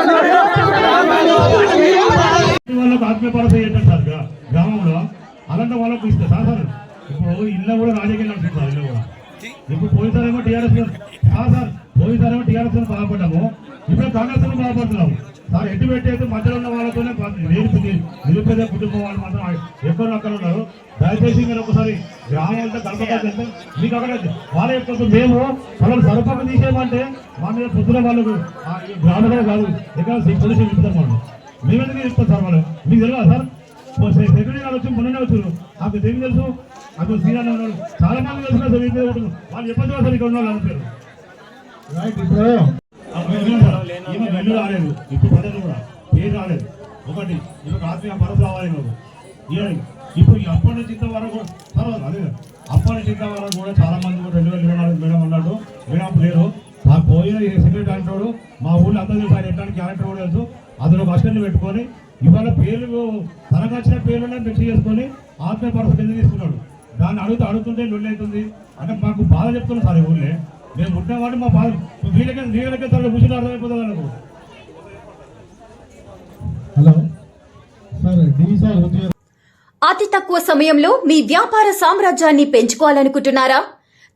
అరే వాళ్ళకు ఆత్మీయపరత ఏంటంటే సార్ గ్రామంలో అలాంటి వాళ్ళకు ఇస్తే సార్ సార్. ఇప్పుడు ఇళ్ళ కూడా రాజకీయాలు నడుస్తుంది సార్ ఇల్లు కూడా. ఇప్పుడు పోయిసారేమో టీఆర్ఎస్ సార్ సార్ పోయిసారేమో టీఆర్ఎస్ బాధపడ్డాము. ఇప్పుడు కాంగ్రెస్ బాధపడుతున్నాము. సార్ ఎటు పెట్టేది మధ్యలో ఉన్న వాళ్ళతోనే నేర్పి నిరుపేద కుటుంబం వాళ్ళు మాత్రం ఎక్కడ అక్కడ ఉన్నారు. దయచేసి మీరు ఒకసారి గ్రామం అంతా కలపకపోతే మీకు అక్కడ వాళ్ళ యొక్క మేము వాళ్ళని సరఫరా తీసేయమంటే మా మీద పొద్దున వాళ్ళు గ్రామంలో కాదు. ఎక్కడ పోలీసులు ఇస్తాం వాళ్ళు. మేమెందుకు చెప్తాం సార్ వాళ్ళు? మీకు తెలియదా సార్? సెక్రటరీ గారు వచ్చి మొన్ననే వచ్చారు. నాకు తెలియదు తెలుసు? నాకు శ్రీరామ్ ఉన్నాడు చాలా మంది తెలిసిన సార్ ఇంటి. వాళ్ళు చెప్పచ్చు సార్ ఇక్కడ ఉన్న వాళ్ళు అంటారు రైట్ ఇప్పుడు? ఈమె వెల్లు రాలేదు. ఇప్పుడు పడదు కూడా. పేరు రాలేదు. ఒకటి ఇప్పుడు ఆత్మీయ పరస రావాలి నువ్వు ఇప్పుడు అప్పటి నుంచి ఇంత వరకు కూడా సార్ అదే అప్పటి నుంచి ఇంత వరకు కూడా చాలా మంది మా పోయిన సెక్రటరీ అంటాడు. మా ఊళ్ళో అందరూ తెలుసు ఆయన ఎట్లాంటి క్యారెక్టర్ కూడా తెలుసు అతను ఒక అసిస్టెంట్ పెట్టుకొని ఇవాళ పేర్లు తనకు వచ్చిన పేర్లునే మిక్స్ చేసుకొని ఆత్మీయ పరస ఎందుకు తీసుకున్నాడు. దాన్ని అడుగుతూ అడుగుతుంటే లొల్లి అవుతుంది అంటే మాకు బాధ చెప్తున్నాం సార్ ఈ ఊళ్ళే. మేము ఉంటామంటే మా బాధ. వీళ్ళకే వీళ్ళకే తన కూర్చుని అర్థమైపోతుంది అనుకో హలో. సార్ డి సార్ ఉద్యోగ. అతి తక్కువ సమయంలో మీ వ్యాపార సామ్రాజ్యాన్ని పెంచుకోవాలనుకుంటున్నారా?